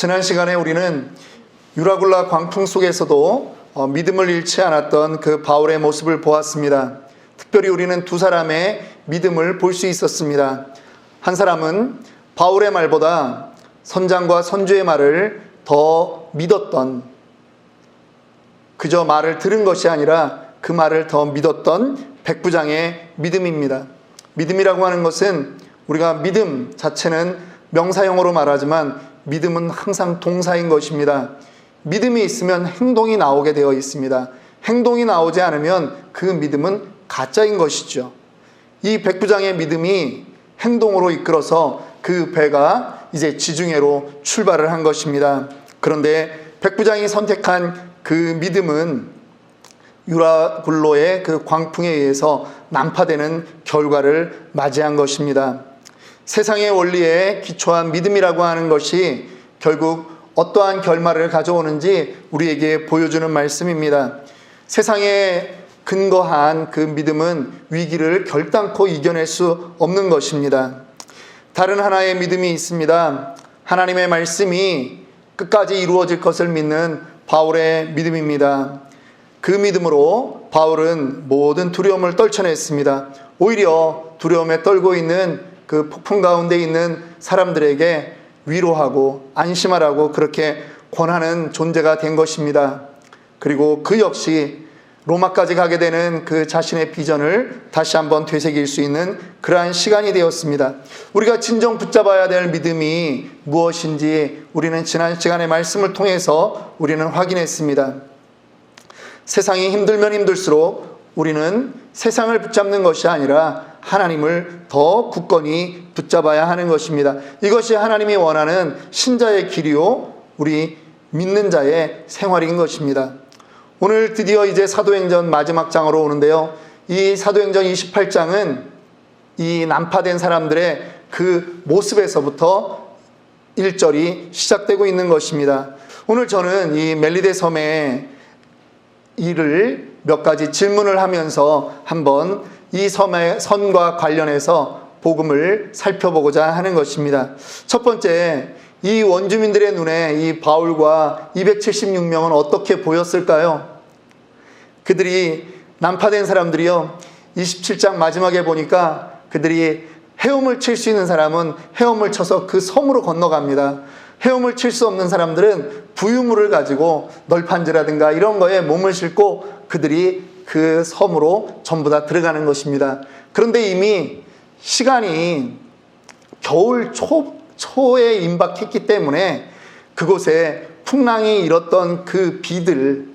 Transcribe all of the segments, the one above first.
지난 시간에 우리는 유라굴라 광풍 속에서도 어, 믿음을 잃지 않았던 그 바울의 모습을 보았습니다. 특별히 우리는 두 사람의 믿음을 볼 수 있었습니다. 한 사람은 바울의 말보다 선장과 선주의 말을 더 믿었던 그저 말을 들은 것이 아니라 그 말을 더 믿었던 백부장의 믿음입니다. 믿음이라고 하는 것은 우리가 믿음 자체는 명사형으로 말하지만 믿음은 항상 동사인 것입니다. 믿음이 있으면 행동이 나오게 되어 있습니다. 행동이 나오지 않으면 그 믿음은 가짜인 것이죠. 이 백부장의 믿음이 행동으로 이끌어서 그 배가 이제 지중해로 출발을 한 것입니다. 그런데 백부장이 선택한 그 믿음은 유라굴로의 그 광풍에 의해서 난파되는 결과를 맞이한 것입니다. 세상의 원리에 기초한 믿음이라고 하는 것이 결국 어떠한 결말을 가져오는지 우리에게 보여주는 말씀입니다. 세상에 근거한 그 믿음은 위기를 결단코 이겨낼 수 없는 것입니다. 다른 하나의 믿음이 있습니다. 하나님의 말씀이 끝까지 이루어질 것을 믿는 바울의 믿음입니다. 그 믿음으로 바울은 모든 두려움을 떨쳐냈습니다. 오히려 두려움에 떨고 있는 그 폭풍 가운데 있는 사람들에게 위로하고 안심하라고 그렇게 권하는 존재가 된 것입니다. 그리고 그 역시 로마까지 가게 되는 그 자신의 비전을 다시 한번 되새길 수 있는 그러한 시간이 되었습니다. 우리가 진정 붙잡아야 될 믿음이 무엇인지 우리는 지난 시간의 말씀을 통해서 우리는 확인했습니다. 세상이 힘들면 힘들수록 우리는 세상을 붙잡는 것이 아니라 하나님을 더 굳건히 붙잡아야 하는 것입니다. 이것이 하나님이 원하는 신자의 길이요, 우리 믿는 자의 생활인 것입니다. 오늘 드디어 이제 사도행전 마지막 장으로 오는데요. 이 사도행전 28장은 이 난파된 사람들의 그 모습에서부터 1절이 시작되고 있는 것입니다. 오늘 저는 이 멜리데 섬의 일을 몇 가지 질문을 하면서 한번 이 섬의 선과 관련해서 복음을 살펴보고자 하는 것입니다. 첫 번째, 이 원주민들의 눈에 이 바울과 276명은 어떻게 보였을까요? 그들이 난파된 사람들이요. 27장 마지막에 보니까 그들이 헤엄을 칠 수 있는 사람은 헤엄을 쳐서 그 섬으로 건너갑니다. 헤엄을 칠 수 없는 사람들은 부유물을 가지고 널판지라든가 이런 거에 몸을 싣고 그들이 그 섬으로 전부 다 들어가는 것입니다. 그런데 이미 시간이 겨울 초, 초에 임박했기 때문에 그곳에 풍랑이 일었던 그 비들,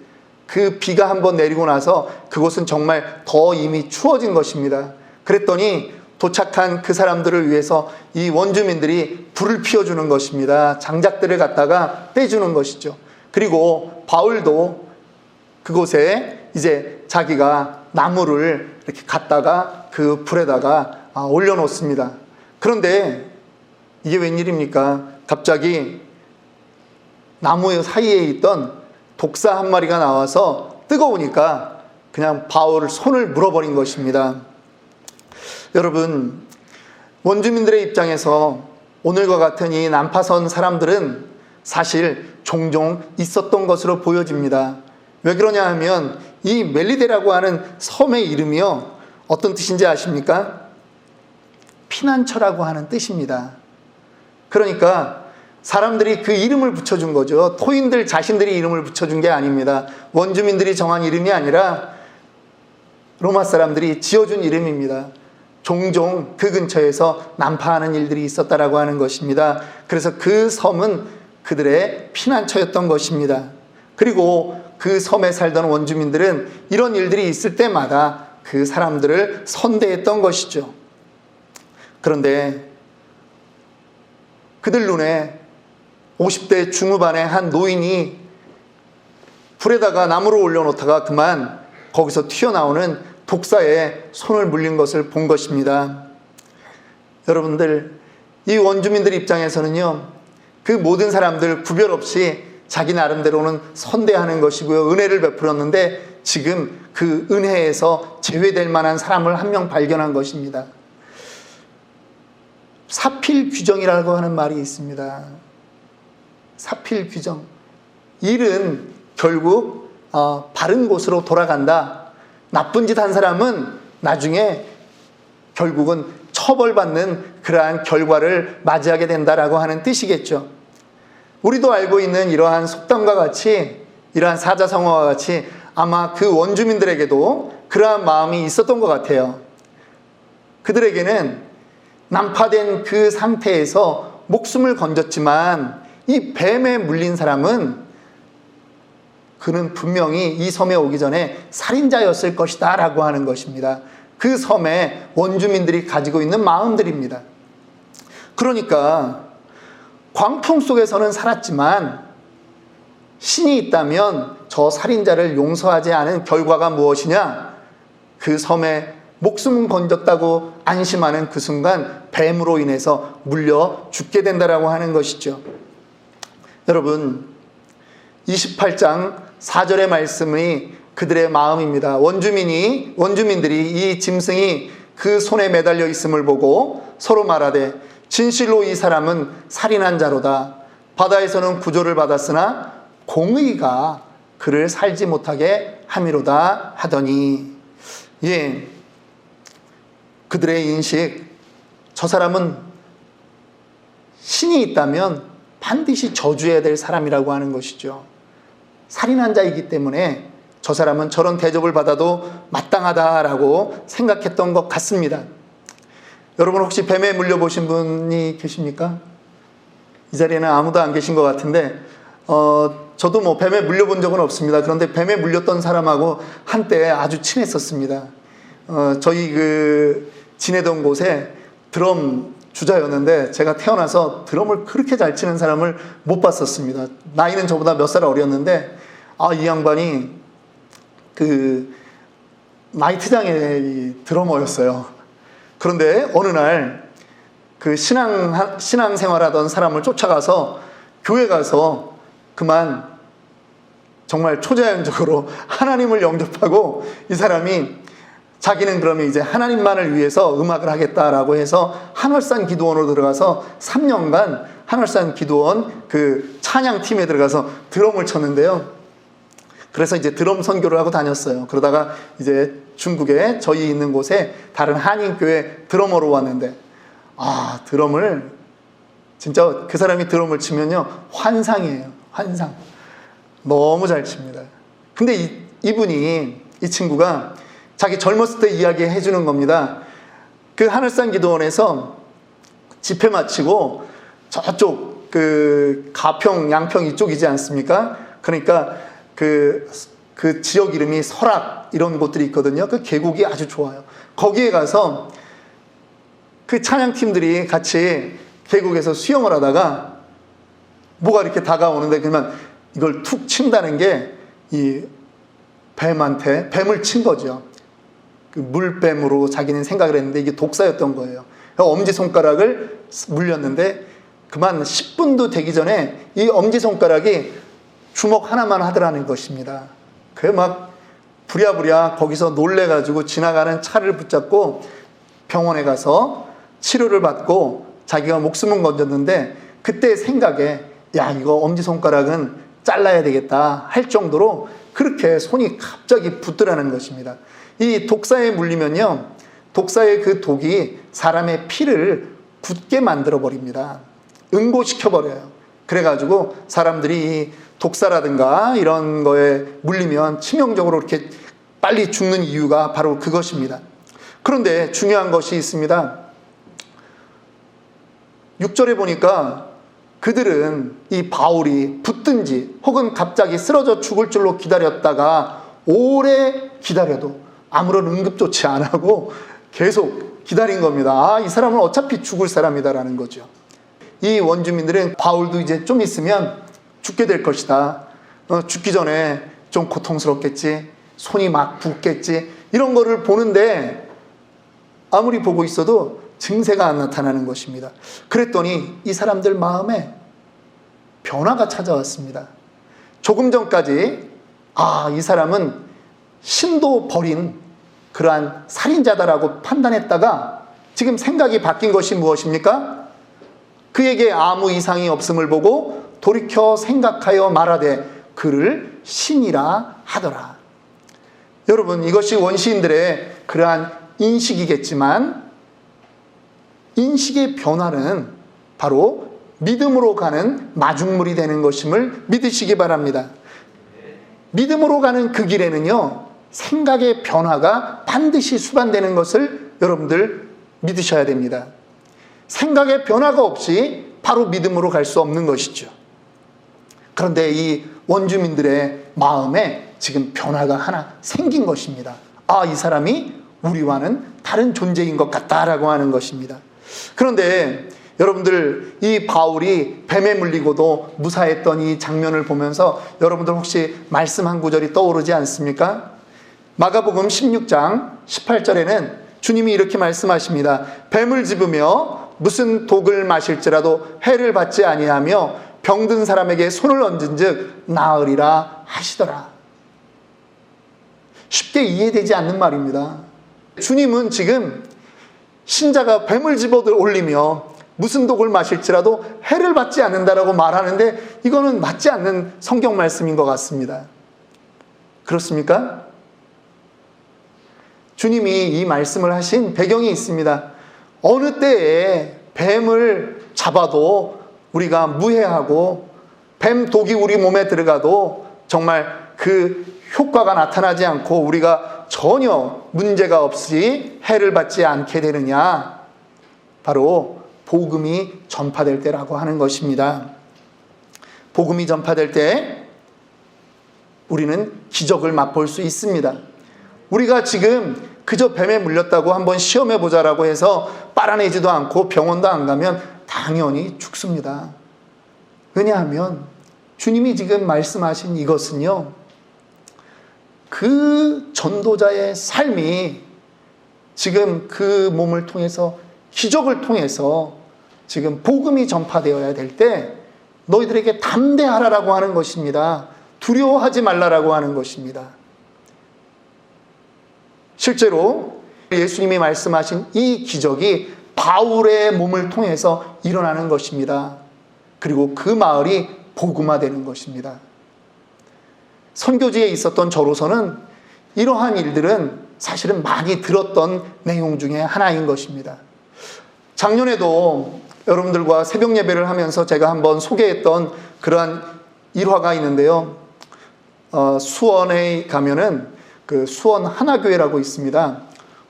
그 비가 한번 내리고 나서 그곳은 정말 더 이미 추워진 것입니다. 그랬더니 도착한 그 사람들을 위해서 이 원주민들이 불을 피워주는 것입니다. 장작들을 갖다가 떼주는 것이죠. 그리고 바울도 그곳에 이제 자기가 나무를 이렇게 갖다가 그 불에다가 아, 올려놓습니다. 그런데 이게 웬일입니까? 갑자기 나무 사이에 있던 독사 한 마리가 나와서 뜨거우니까 그냥 바울을 손을 물어버린 것입니다. 여러분, 원주민들의 입장에서 오늘과 같은 이 난파선 사람들은 사실 종종 있었던 것으로 보여집니다. 왜 그러냐 하면 이 멜리데라고 하는 섬의 이름이요. 어떤 뜻인지 아십니까? 피난처라고 하는 뜻입니다. 그러니까 사람들이 그 이름을 붙여준 거죠. 토인들 자신들이 이름을 붙여준 게 아닙니다. 원주민들이 정한 이름이 아니라 로마 사람들이 지어준 이름입니다. 종종 그 근처에서 난파하는 일들이 있었다라고 하는 것입니다. 그래서 그 섬은 그들의 피난처였던 것입니다. 그리고 그 섬에 살던 원주민들은 이런 일들이 있을 때마다 그 사람들을 선대했던 것이죠. 그런데 그들 눈에 50대 중후반의 한 노인이 불에다가 나무를 올려놓다가 그만 거기서 튀어나오는 독사에 손을 물린 것을 본 것입니다. 여러분들, 이 원주민들 입장에서는요, 그 모든 사람들 구별 없이 자기 나름대로는 선대하는 것이고요, 은혜를 베풀었는데 지금 그 은혜에서 제외될 만한 사람을 한 명 발견한 것입니다. 사필 규정이라고 하는 말이 있습니다. 사필 규정. 일은 결국 어, 바른 곳으로 돌아간다. 나쁜 짓 한 사람은 나중에 결국은 처벌받는 그러한 결과를 맞이하게 된다라고 하는 뜻이겠죠. 우리도 알고 있는 이러한 속담과 같이 이러한 사자성어와 같이 아마 그 원주민들에게도 그러한 마음이 있었던 것 같아요. 그들에게는 난파된 그 상태에서 목숨을 건졌지만 이 뱀에 물린 사람은 그는 분명히 이 섬에 오기 전에 살인자였을 것이다 라고 하는 것입니다. 그 섬에 원주민들이 가지고 있는 마음들입니다. 그러니까 광풍 속에서는 살았지만 신이 있다면 저 살인자를 용서하지 않은 결과가 무엇이냐? 그 섬에 목숨 건졌다고 안심하는 그 순간 뱀으로 인해서 물려 죽게 된다라고 하는 것이죠. 여러분, 28장 4절의 말씀이 그들의 마음입니다. 원주민이 원주민들이 이 짐승이 그 손에 매달려 있음을 보고 서로 말하되 진실로 이 사람은 살인한 자로다. 바다에서는 구조를 받았으나 공의가 그를 살지 못하게 함이로다 하더니 예 그들의 인식 저 사람은 신이 있다면 반드시 저주해야 될 사람이라고 하는 것이죠. 살인한 자이기 때문에 저 사람은 저런 대접을 받아도 마땅하다라고 생각했던 것 같습니다. 여러분 혹시 뱀에 물려보신 분이 계십니까? 이 자리에는 아무도 안 계신 것 같은데, 어, 저도 뭐 뱀에 물려본 적은 없습니다. 그런데 뱀에 물렸던 사람하고 한때 아주 친했었습니다. 어, 저희 그 지내던 곳에 드럼 주자였는데 제가 태어나서 드럼을 그렇게 잘 치는 사람을 못 봤었습니다. 나이는 저보다 몇 살 어렸는데, 아, 이 양반이 그 나이트장의 드러머였어요. 그런데 어느 날 그 신앙, 신앙 생활하던 사람을 쫓아가서 교회 가서 그만 정말 초자연적으로 하나님을 영접하고 이 사람이 자기는 그러면 이제 하나님만을 위해서 음악을 하겠다라고 해서 한월산 기도원으로 들어가서 3년간 한월산 기도원 그 찬양팀에 들어가서 드럼을 쳤는데요. 그래서 이제 드럼 선교를 하고 다녔어요. 그러다가 이제 중국에 저희 있는 곳에 다른 한인교회 드러머로 왔는데, 아, 드럼을, 진짜 그 사람이 드럼을 치면요, 환상이에요. 환상. 너무 잘 칩니다. 근데 이, 이분이, 이 친구가 자기 젊었을 때 이야기 해주는 겁니다. 그 하늘산 기도원에서 집회 마치고 저쪽 그 가평, 양평 이쪽이지 않습니까? 그러니까 그, 그 지역 이름이 설악 이런 곳들이 있거든요. 그 계곡이 아주 좋아요. 거기에 가서 그 찬양팀들이 같이 계곡에서 수영을 하다가 뭐가 이렇게 다가오는데 그러면 이걸 툭 친다는 게 이 뱀한테 뱀을 친 거죠. 그 물뱀으로 자기는 생각을 했는데 이게 독사였던 거예요. 엄지 손가락을 물렸는데 그만 10분도 되기 전에 이 엄지 손가락이 주먹 하나만 하더라는 것입니다. 그 막 부랴부랴 거기서 놀래가지고 지나가는 차를 붙잡고 병원에 가서 치료를 받고 자기가 목숨은 건졌는데 그때 생각에 야 이거 엄지손가락은 잘라야 되겠다 할 정도로 그렇게 손이 갑자기 붙더라는 것입니다. 이 독사에 물리면요 독사의 그 독이 사람의 피를 굳게 만들어 버립니다. 응고시켜 버려요. 그래가지고 사람들이 독사라든가 이런 거에 물리면 치명적으로 이렇게 빨리 죽는 이유가 바로 그것입니다. 그런데 중요한 것이 있습니다. 6절에 보니까 그들은 이 바울이 붙든지 혹은 갑자기 쓰러져 죽을 줄로 기다렸다가 오래 기다려도 아무런 응급조치 안 하고 계속 기다린 겁니다. 아, 이 사람은 어차피 죽을 사람이다라는 거죠. 이 원주민들은 바울도 이제 좀 있으면 죽게 될 것이다. 어, 죽기 전에 좀 고통스럽겠지. 손이 막 붓겠지. 이런 거를 보는데 아무리 보고 있어도 증세가 안 나타나는 것입니다. 그랬더니 이 사람들 마음에 변화가 찾아왔습니다. 조금 전까지 아, 이 사람은 신도 버린 그러한 살인자다라고 판단했다가 지금 생각이 바뀐 것이 무엇입니까? 그에게 아무 이상이 없음을 보고 돌이켜 생각하여 말하되 그를 신이라 하더라. 여러분 이것이 원시인들의 그러한 인식이겠지만 인식의 변화는 바로 믿음으로 가는 마중물이 되는 것임을 믿으시기 바랍니다. 믿음으로 가는 그 길에는요, 생각의 변화가 반드시 수반되는 것을 여러분들 믿으셔야 됩니다. 생각의 변화가 없이 바로 믿음으로 갈 수 없는 것이죠. 그런데 이 원주민들의 마음에 지금 변화가 하나 생긴 것입니다. 아, 이 사람이 우리와는 다른 존재인 것 같다라고 하는 것입니다. 그런데 여러분들 이 바울이 뱀에 물리고도 무사했던 이 장면을 보면서 여러분들 혹시 말씀 한 구절이 떠오르지 않습니까? 마가복음 16장 18절에는 주님이 이렇게 말씀하십니다. 뱀을 집으며 무슨 독을 마실지라도 해를 받지 아니하며 병든 사람에게 손을 얹은즉 나으리라 하시더라. 쉽게 이해되지 않는 말입니다. 주님은 지금 신자가 뱀을 집어 올리며 무슨 독을 마실지라도 해를 받지 않는다라고 말하는데 이거는 맞지 않는 성경 말씀인 것 같습니다. 그렇습니까? 주님이 이 말씀을 하신 배경이 있습니다. 어느 때에 뱀을 잡아도 우리가 무해하고 뱀 독이 우리 몸에 들어가도 정말 그 효과가 나타나지 않고 우리가 전혀 문제가 없이 해를 받지 않게 되느냐? 바로 복음이 전파될 때라고 하는 것입니다. 복음이 전파될 때 우리는 기적을 맛볼 수 있습니다. 우리가 지금 그저 뱀에 물렸다고 한번 시험해 보자라고 해서 빨아내지도 않고 병원도 안 가면 당연히 죽습니다. 왜냐하면 주님이 지금 말씀하신 이것은요, 그 전도자의 삶이 지금 그 몸을 통해서 기적을 통해서 지금 복음이 전파되어야 될 때 너희들에게 담대하라라고 하는 것입니다. 두려워하지 말라라고 하는 것입니다. 실제로 예수님이 말씀하신 이 기적이 바울의 몸을 통해서 일어나는 것입니다. 그리고 그 마을이 복음화되는 것입니다. 선교지에 있었던 저로서는 이러한 일들은 사실은 많이 들었던 내용 중에 하나인 것입니다. 작년에도 여러분들과 새벽 예배를 하면서 제가 한번 소개했던 그러한 일화가 있는데요. 어, 수원에 가면은 그 수원 하나교회라고 있습니다.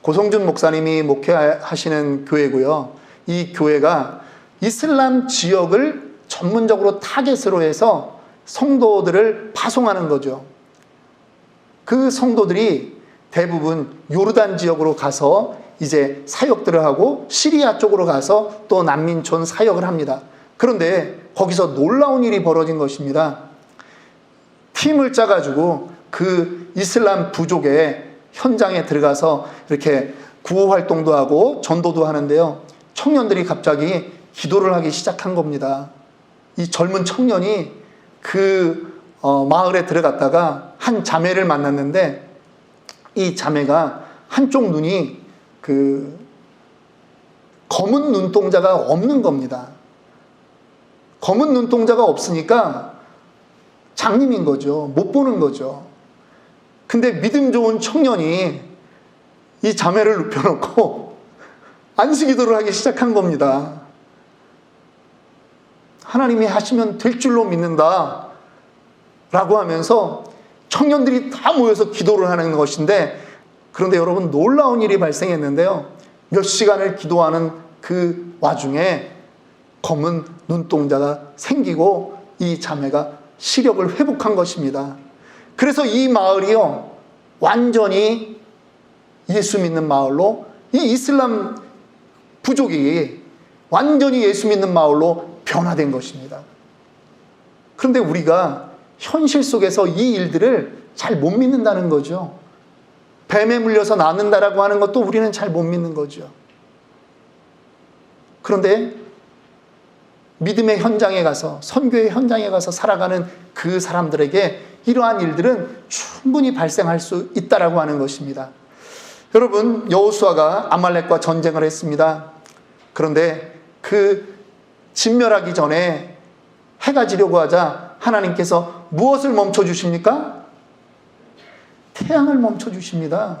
고성준 목사님이 목회하시는 교회고요. 이 교회가 이슬람 지역을 전문적으로 타겟으로 해서 성도들을 파송하는 거죠. 그 성도들이 대부분 요르단 지역으로 가서 이제 사역들을 하고 시리아 쪽으로 가서 또 난민촌 사역을 합니다. 그런데 거기서 놀라운 일이 벌어진 것입니다. 팀을 짜가지고 그 이슬람 부족의 현장에 들어가서 이렇게 구호 활동도 하고 전도도 하는데요. 청년들이 갑자기 기도를 하기 시작한 겁니다. 이 젊은 청년이 그 어, 마을에 들어갔다가 한 자매를 만났는데 이 자매가 한쪽 눈이 그 검은 눈동자가 없는 겁니다. 검은 눈동자가 없으니까 장님인 거죠. 못 보는 거죠. 근데 믿음 좋은 청년이 이 자매를 눕혀놓고 안식기도를 하기 시작한 겁니다. 하나님이 하시면 될 줄로 믿는다. 라고 하면서 청년들이 다 모여서 기도를 하는 것인데 그런데 여러분 놀라운 일이 발생했는데요. 몇 시간을 기도하는 그 와중에 검은 눈동자가 생기고 이 자매가 시력을 회복한 것입니다. 그래서 이 마을이요. 완전히 예수 믿는 마을로 이 이슬람 부족이 완전히 예수 믿는 마을로 변화된 것입니다. 그런데 우리가 현실 속에서 이 일들을 잘 못 믿는다는 거죠. 뱀에 물려서 낫는다라고 하는 것도 우리는 잘 못 믿는 거죠. 그런데 믿음의 현장에 가서 선교의 현장에 가서 살아가는 그 사람들에게 이러한 일들은 충분히 발생할 수 있다라고 하는 것입니다. 여러분 여호수아가 아말렉과 전쟁을 했습니다. 그런데 그 진멸하기 전에 해가 지려고 하자 하나님께서 무엇을 멈춰 주십니까? 태양을 멈춰 주십니다.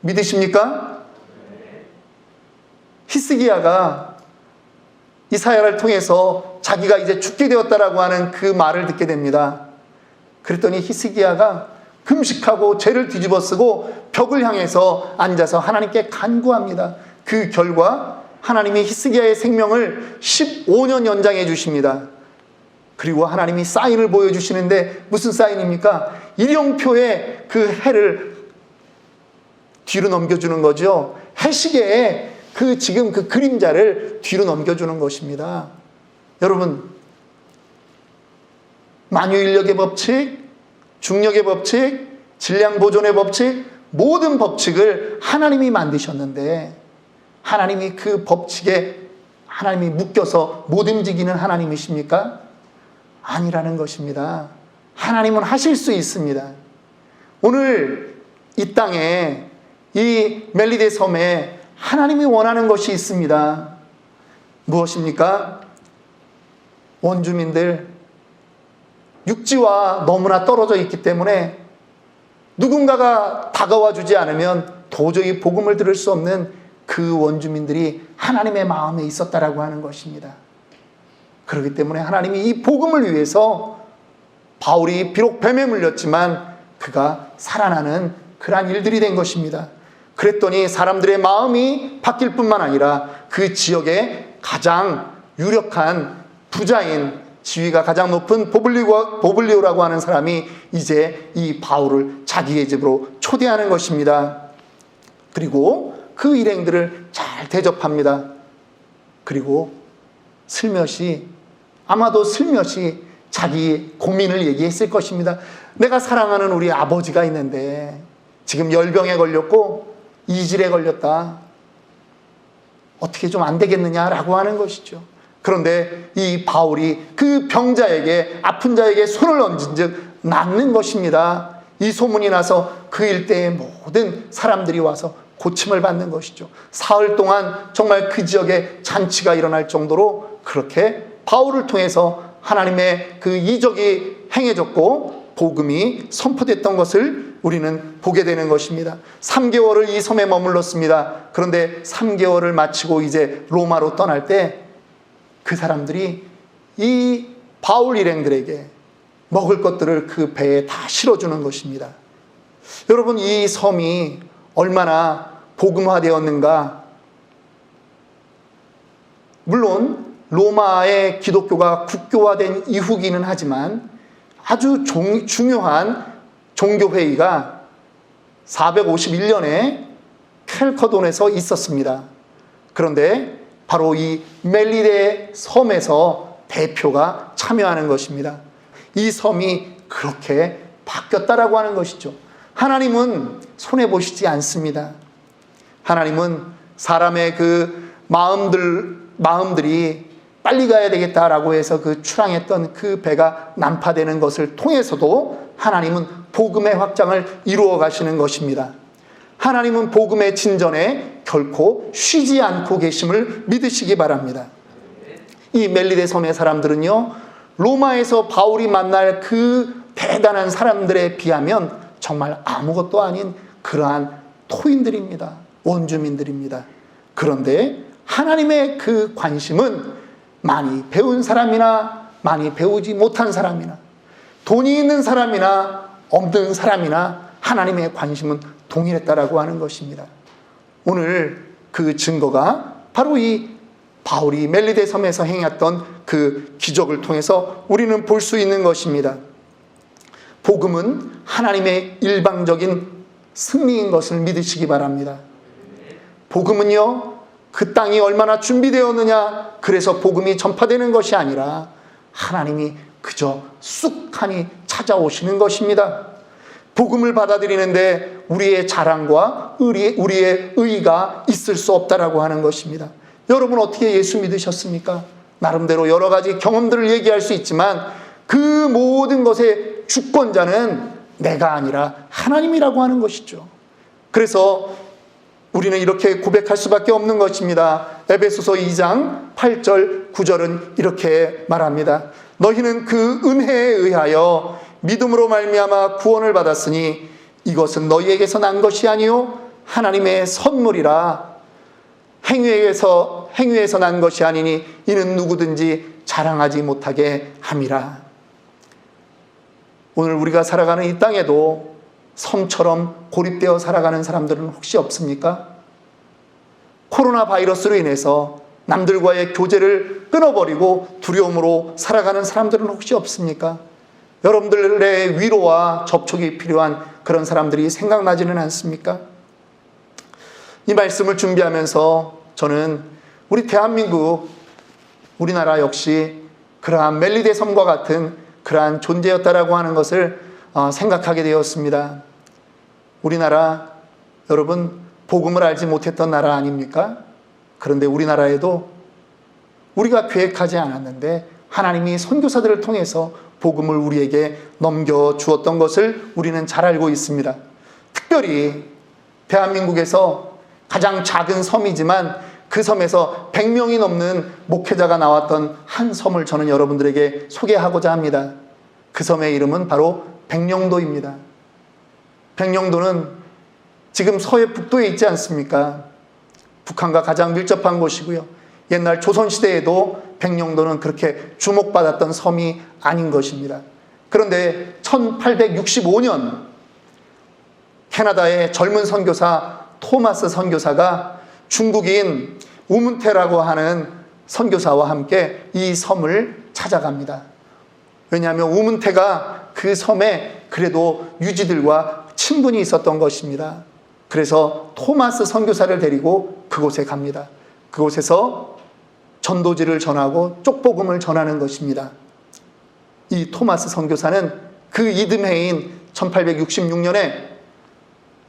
믿으십니까? 히스기야가 이사야를 통해서 자기가 이제 죽게 되었다라고 하는 그 말을 듣게 됩니다. 그랬더니 히스기야가 금식하고 죄를 뒤집어 쓰고 벽을 향해서 앉아서 하나님께 간구합니다. 그 결과 하나님이 히스기야의 생명을 15년 연장해 주십니다. 그리고 하나님이 사인을 보여주시는데 무슨 사인입니까? 일용표에 그 해를 뒤로 넘겨주는 거죠. 해시계에 그 지금 그 그림자를 뒤로 넘겨주는 것입니다. 여러분, 만유인력의 법칙, 중력의 법칙, 질량 보존의 법칙, 모든 법칙을 하나님이 만드셨는데 하나님이 그 법칙에 하나님이 묶여서 못 움직이는 하나님이십니까? 아니라는 것입니다. 하나님은 하실 수 있습니다. 오늘 이 땅에 이 멜리데 섬에 하나님이 원하는 것이 있습니다. 무엇입니까? 원주민들 육지와 너무나 떨어져 있기 때문에 누군가가 다가와 주지 않으면 도저히 복음을 들을 수 없는 그 원주민들이 하나님의 마음에 있었다라고 하는 것입니다. 그렇기 때문에 하나님이 이 복음을 위해서 바울이 비록 뱀에 물렸지만 그가 살아나는 그러한 일들이 된 것입니다. 그랬더니 사람들의 마음이 바뀔 뿐만 아니라 그 지역의 가장 유력한 부자인 지위가 가장 높은 보블리오, 보블리오라고 하는 사람이 이제 이 바울을 자기의 집으로 초대하는 것입니다. 그리고 그 일행들을 잘 대접합니다. 그리고 슬며시 아마도 슬며시 자기 고민을 얘기했을 것입니다. 내가 사랑하는 우리 아버지가 있는데 지금 열병에 걸렸고 이질에 걸렸다. 어떻게 좀 안 되겠느냐라고 하는 것이죠. 그런데 이 바울이 그 병자에게 아픈 자에게 손을 얹은 즉 낫는 것입니다. 이 소문이 나서 그 일대의 모든 사람들이 와서 고침을 받는 것이죠. 사흘 동안 정말 그 지역에 잔치가 일어날 정도로 그렇게 바울을 통해서 하나님의 그 이적이 행해졌고 복음이 선포됐던 것을 우리는 보게 되는 것입니다. 3개월을 이 섬에 머물렀습니다. 그런데 3개월을 마치고 이제 로마로 떠날 때 그 사람들이 이 바울 일행들에게 먹을 것들을 그 배에 다 실어주는 것입니다. 여러분, 이 섬이 얼마나 복음화되었는가? 물론, 로마의 기독교가 국교화된 이후기는 하지만 아주 종, 중요한 종교회의가 451년에 켈커돈에서 있었습니다. 그런데 바로 이 멜리데 섬에서 대표가 참여하는 것입니다. 이 섬이 그렇게 바뀌었다라고 하는 것이죠. 하나님은 손해 보시지 않습니다. 하나님은 사람의 그 마음들 마음들이 빨리 가야 되겠다라고 해서 그 출항했던 그 배가 난파되는 것을 통해서도 하나님은 복음의 확장을 이루어 가시는 것입니다. 하나님은 복음의 진전에 결코 쉬지 않고 계심을 믿으시기 바랍니다. 이 멜리데 섬의 사람들은요, 로마에서 바울이 만날 그 대단한 사람들에 비하면 정말 아무것도 아닌 그러한 토인들입니다. 원주민들입니다. 그런데 하나님의 그 관심은 많이 배운 사람이나 많이 배우지 못한 사람이나 돈이 있는 사람이나 없는 사람이나 하나님의 관심은 동일했다라고 하는 것입니다. 오늘 그 증거가 바로 이 바울이 멜리데 섬에서 행했던 그 기적을 통해서 우리는 볼 수 있는 것입니다. 복음은 하나님의 일방적인 승리인 것을 믿으시기 바랍니다. 복음은요, 그 땅이 얼마나 준비되었느냐, 그래서 복음이 전파되는 것이 아니라 하나님이 그저 쑥하니 찾아오시는 것입니다. 복음을 받아들이는데 우리의 자랑과 우리의 의가 있을 수 없다라고 하는 것입니다. 여러분 어떻게 예수 믿으셨습니까? 나름대로 여러 가지 경험들을 얘기할 수 있지만 그 모든 것의 주권자는 내가 아니라 하나님이라고 하는 것이죠. 그래서 우리는 이렇게 고백할 수밖에 없는 것입니다. 에베소서 2장 8절 9절은 이렇게 말합니다. 너희는 그 은혜에 의하여 믿음으로 말미암아 구원을 받았으니 이것은 너희에게서 난 것이 아니요 하나님의 선물이라 행위에서 행위에서 난 것이 아니니 이는 누구든지 자랑하지 못하게 함이라. 오늘 우리가 살아가는 이 땅에도 섬처럼 고립되어 살아가는 사람들은 혹시 없습니까? 코로나 바이러스로 인해서 남들과의 교제를 끊어버리고 두려움으로 살아가는 사람들은 혹시 없습니까? 여러분들의 위로와 접촉이 필요한 그런 사람들이 생각나지는 않습니까? 이 말씀을 준비하면서 저는 우리 대한민국, 우리나라 역시 그러한 멜리데 섬과 같은 그러한 존재였다라고 하는 것을 어, 생각하게 되었습니다. 우리나라, 여러분, 복음을 알지 못했던 나라 아닙니까? 그런데 우리나라에도 우리가 계획하지 않았는데 하나님이 선교사들을 통해서 복음을 우리에게 넘겨 주었던 것을 우리는 잘 알고 있습니다. 특별히 대한민국에서 가장 작은 섬이지만 그 섬에서 100명이 넘는 목회자가 나왔던 한 섬을 저는 여러분들에게 소개하고자 합니다. 그 섬의 이름은 바로 백령도입니다. 백령도는 지금 서해 북도에 있지 않습니까? 북한과 가장 밀접한 곳이고요. 옛날 조선시대에도 백령도는 그렇게 주목받았던 섬이 아닌 것입니다. 그런데 1865년 캐나다의 젊은 선교사 토마스 선교사가 중국인 우문태라고 하는 선교사와 함께 이 섬을 찾아갑니다. 왜냐하면 우문태가 그 섬에 그래도 유지들과 친분이 있었던 것입니다. 그래서 토마스 선교사를 데리고 그곳에 갑니다. 그곳에서 전도지를 전하고 쪽복음을 전하는 것입니다. 이 토마스 선교사는 그 이듬해인 1866년에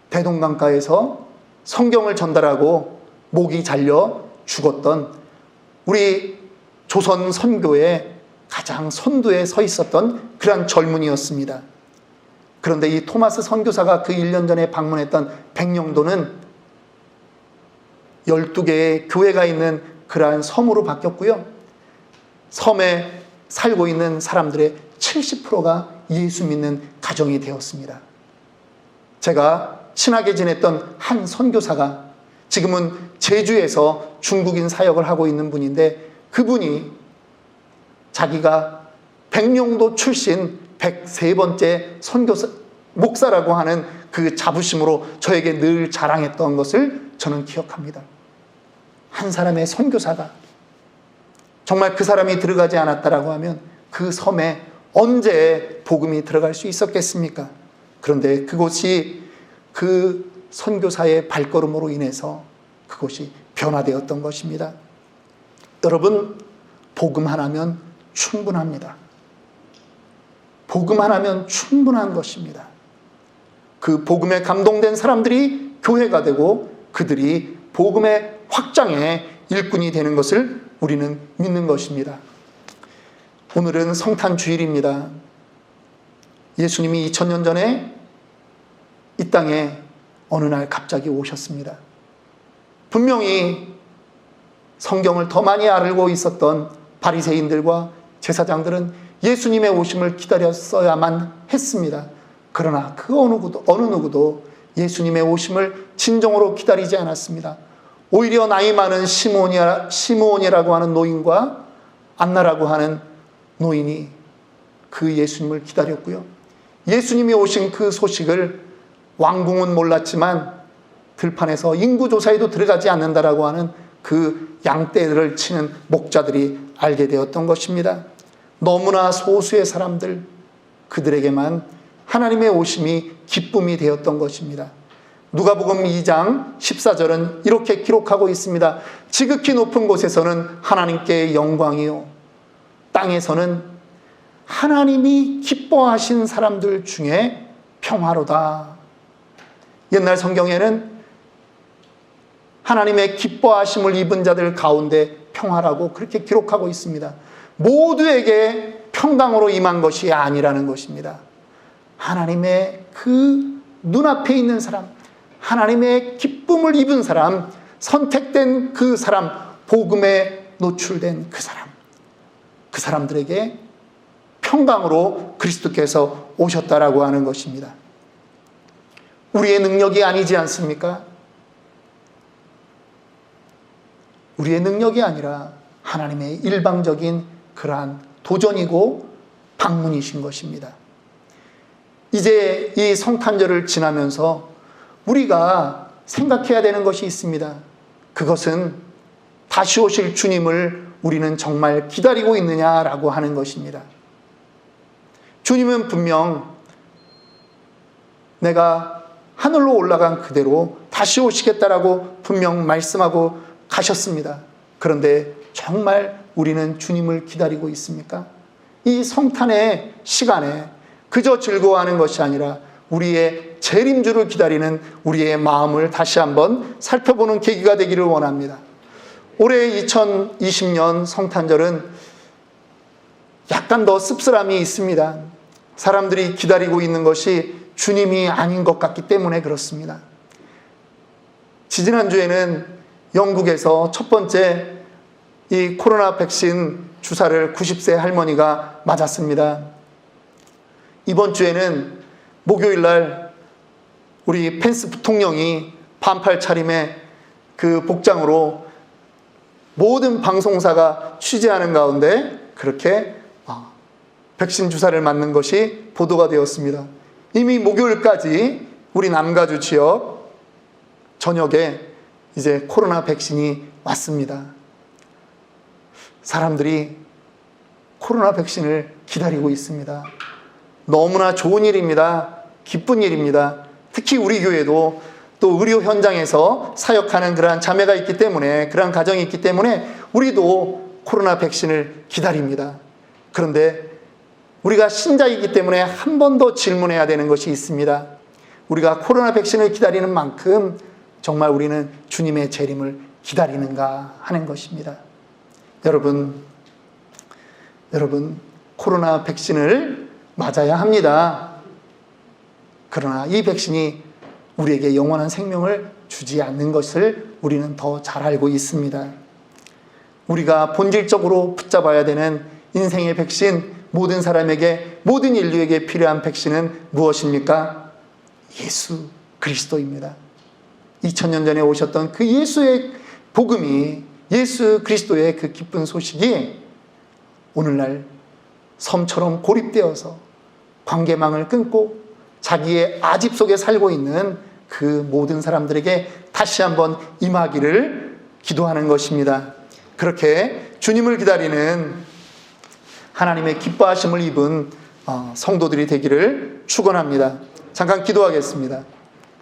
대동강가에서 성경을 전달하고 목이 잘려 죽었던 우리 조선 선교의 가장 선두에 서 있었던 그러한 젊은이였습니다. 그런데 이 토마스 선교사가 그 1년 전에 방문했던 백령도는 12개의 교회가 있는 그러한 섬으로 바뀌었고요. 섬에 살고 있는 사람들의 70%가 예수 믿는 가정이 되었습니다. 제가 친하게 지냈던 한 선교사가 지금은 제주에서 중국인 사역을 하고 있는 분인데 그분이 자기가 백령도 출신 103번째 선교사, 목사라고 하는 그 자부심으로 저에게 늘 자랑했던 것을 저는 기억합니다. 한 사람의 선교사가 정말 그 사람이 들어가지 않았다라고 하면 그 섬에 언제 복음이 들어갈 수 있었겠습니까? 그런데 그곳이 그 선교사의 발걸음으로 인해서 그것이 변화되었던 것입니다. 여러분, 복음 하나면 충분합니다. 복음 하나면 충분한 것입니다. 그 복음에 감동된 사람들이 교회가 되고 그들이 복음의 확장의 일꾼이 되는 것을 우리는 믿는 것입니다. 오늘은 성탄 주일입니다. 예수님이 2000년 전에 이 땅에 어느 날 갑자기 오셨습니다. 분명히 성경을 더 많이 알고 있었던 바리새인들과 제사장들은 예수님의 오심을 기다렸어야만 했습니다. 그러나 그 어느 누구도, 어느 누구도 예수님의 오심을 진정으로 기다리지 않았습니다. 오히려 나이 많은 시몬이라, 시몬이라고 하는 노인과 안나라고 하는 노인이 그 예수님을 기다렸고요. 예수님이 오신 그 소식을 왕궁은 몰랐지만 들판에서 인구조사에도 들어가지 않는다라고 하는 그 양떼를 치는 목자들이 알게 되었던 것입니다. 너무나 소수의 사람들, 그들에게만 하나님의 오심이 기쁨이 되었던 것입니다. 누가복음 2장 14절은 이렇게 기록하고 있습니다. 지극히 높은 곳에서는 하나님께 영광이요. 땅에서는 하나님이 기뻐하신 사람들 중에 평화로다. 옛날 성경에는 하나님의 기뻐하심을 입은 자들 가운데 평화라고 그렇게 기록하고 있습니다. 모두에게 평강으로 임한 것이 아니라는 것입니다. 하나님의 그 눈앞에 있는 사람, 하나님의 기쁨을 입은 사람, 선택된 그 사람, 복음에 노출된 그 사람, 그 사람들에게 평강으로 그리스도께서 오셨다라고 하는 것입니다. 우리의 능력이 아니지 않습니까? 우리의 능력이 아니라 하나님의 일방적인 그러한 도전이고 방문이신 것입니다. 이제 이 성탄절을 지나면서 우리가 생각해야 되는 것이 있습니다. 그것은 다시 오실 주님을 우리는 정말 기다리고 있느냐라고 하는 것입니다. 주님은 분명 내가 하늘로 올라간 그대로 다시 오시겠다라고 분명 말씀하고 가셨습니다. 그런데 정말 우리는 주님을 기다리고 있습니까? 이 성탄의 시간에 그저 즐거워하는 것이 아니라 우리의 재림주를 기다리는 우리의 마음을 다시 한번 살펴보는 계기가 되기를 원합니다. 올해 2020년 성탄절은 약간 더 씁쓸함이 있습니다. 사람들이 기다리고 있는 것이 주님이 아닌 것 같기 때문에 그렇습니다. 지지난주에는 영국에서 첫 번째 이 코로나 백신 주사를 90세 할머니가 맞았습니다. 이번 주에는 목요일 날 우리 펜스 부통령이 반팔 차림의 그 복장으로 모든 방송사가 취재하는 가운데 그렇게 아, 백신 주사를 맞는 것이 보도가 되었습니다. 이미 목요일까지 우리 남가주 지역 저녁에 이제 코로나 백신이 왔습니다. 사람들이 코로나 백신을 기다리고 있습니다. 너무나 좋은 일입니다. 기쁜 일입니다. 특히 우리 교회도 또 의료 현장에서 사역하는 그러한 자매가 있기 때문에 그러한 가정이 있기 때문에 우리도 코로나 백신을 기다립니다. 그런데 우리가 신자이기 때문에 한 번 더 질문해야 되는 것이 있습니다. 우리가 코로나 백신을 기다리는 만큼 정말 우리는 주님의 재림을 기다리는가 하는 것입니다. 여러분, 여러분, 코로나 백신을 맞아야 합니다. 그러나 이 백신이 우리에게 영원한 생명을 주지 않는 것을 우리는 더 잘 알고 있습니다. 우리가 본질적으로 붙잡아야 되는 인생의 백신, 모든 사람에게, 모든 인류에게 필요한 백신은 무엇입니까? 예수 그리스도입니다. 2000년 전에 오셨던 그 예수의 복음이, 예수 그리스도의 그 기쁜 소식이 오늘날 섬처럼 고립되어서 관계망을 끊고 자기의 아집 속에 살고 있는 그 모든 사람들에게 다시 한번 임하기를 기도하는 것입니다. 그렇게 주님을 기다리는 하나님의 기뻐하심을 입은 어, 성도들이 되기를 축원합니다. 잠깐 기도하겠습니다.